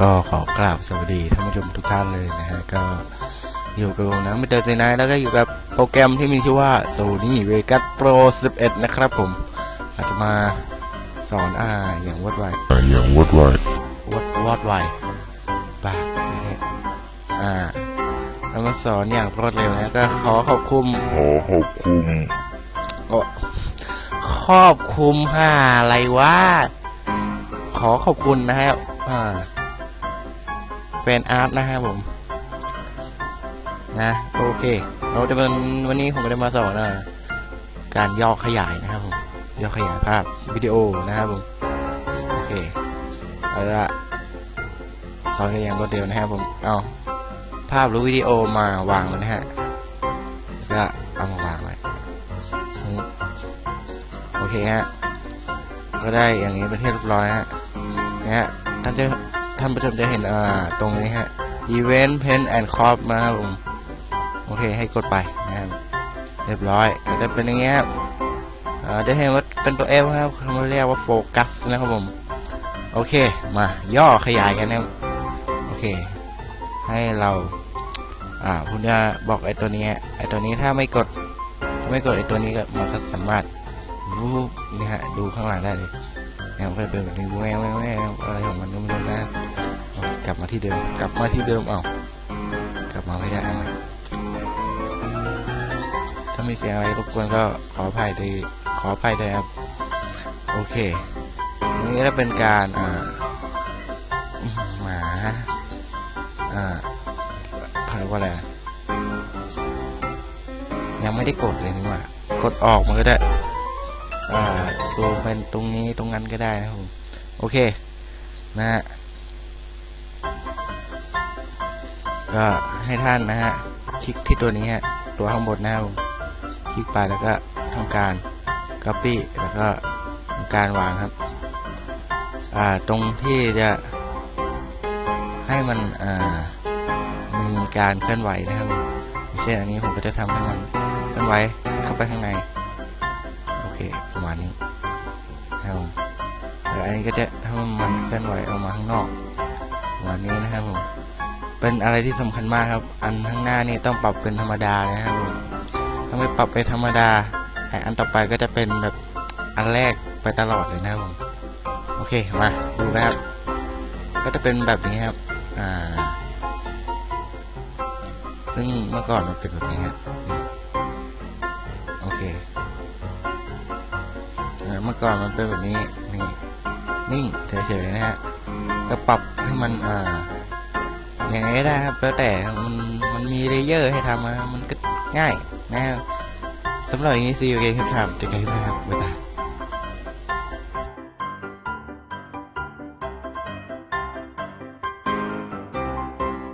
ก็ขอกราบสวัสดีท่านผู้ชมทุกท่านเลยนะฮะก็อยู่กับผมนะไม่เจอเซนายแล้วก็อยู่กับโปรแกรมที่มีชื่อว่า Sony Vegas Pro 11 นะครับผมอาจจะมาสอนอ่าอย่างวดไวอย่างวดไววดวอดไวบ้าไม่ใช่อ่าแล้วมาสอนอย่างรวดเร็วนะก็ขอขอบคุณขอขอบคุณโอ้ครอบคลุมห้าอะไรวะขอขอบคุณนะครับ อ่าแฟนอาร์ตนะครับผม นะ โอเค เราจะเป็นวันนี้ผมก็ได้มาสอนอ่าการย่อขยายนะครับผมย่อขยายภาพวิดีโอนะครับผม โอเคเอาละสอนกันอย่างรวดเร็วนะครับผมเอาภาพหรือวิดีโอมาวางไว้นะฮะก็เอามาวางไว้โอเคฮะก็ได้อย่างนี้เป็นที่เรียบร้อยฮะนะฮะ ท่านจะท่านผู้ชมจะเห็นอ่าตรงนี้ฮะ Event Pen and Crop นะครับผมโอเคให้กดไปนะครับเรียบร้อยก็จะเป็นอย่างเงี้ยครับจะเห็นว่าเป็นตัว F ครับเขาเรียกว่าโฟกัสนะครับผม โอเคมา ย่อขยายกันนะโอเค ให้เรา อ่าผมจะบอกไอ้ตัวนี้ไอ้ตัวนี้ถ้าไม่กด ไม่กดไอ้ตัวนี้ก็มันก็สามารถรูปนี่ฮะดูข้างหลังได้เลย นี่ยมันก็เป็นแบบนี้แววแววแววอะไรของมันก็ไม่รู้นะกลับมาที่เดิม กลับมาที่เดิมเอากลับมาไม่ได้ ถ้ามีเสียงอะไรรบกวนก็ขออภัยด้วยขออภัยด้วยครับ โอเค นี่ก็เป็นการอ่าหมาอ่าเขาเรียกว่าอะไรยังไม่ได้กดเลยนี่ว่ากดออกมันก็ได้ ซูมเป็นตรงนี้ตรงนั้นก็ได้นะครับผมโอเค นะฮะก็ให้ท่านนะฮะคลิกที่ตัวนี้ฮะตัวข้างบนนะครับผมคลิกไปแล้วก็ทำการ copy แล้วก็ทำการวางครับ อ่าตรงที่จะ ให้มันอ่ามีการเคลื่อนไหวนะครับเช่นอันนี้ผมก็จะทำให้มันเคลื่อนไหวเข้าไปข้างใน เคประมาณนี้ครับผมแล้วอันนี้ก็จะถ้ามันเคลื่อนไหวออกมาข้างนอกประมาณนี้นะครับผมเป็นอะไรที่สำคัญมากครับ อันข้างหน้านี่ต้องปรับเป็นธรรมดานะครับผมถ้าไม่ปรับเป็นธรรมดาไออันต่อไปก็จะเป็นแบบอันแรกไปตลอดเลยนะครับผมโอเคมาดูนะครับ ก็จะเป็นแบบนี้ครับอ่าซึ่งเมื่อก่อนมันเป็นแบบนี้ครับโอเค เมื่อก่อนมันเป็นแบบนี้นี่นิ่งเฉยๆนะฮะก็ปรับให้มันอ่าอย่างไรได้ครับแล้วแต่มันมันมีเลเยอร์ให้ทำนะมันก็ง่ายนะครับสำหรับอย่างนี้ซีโอเคครับทำจะกันครับบ๊ายบาย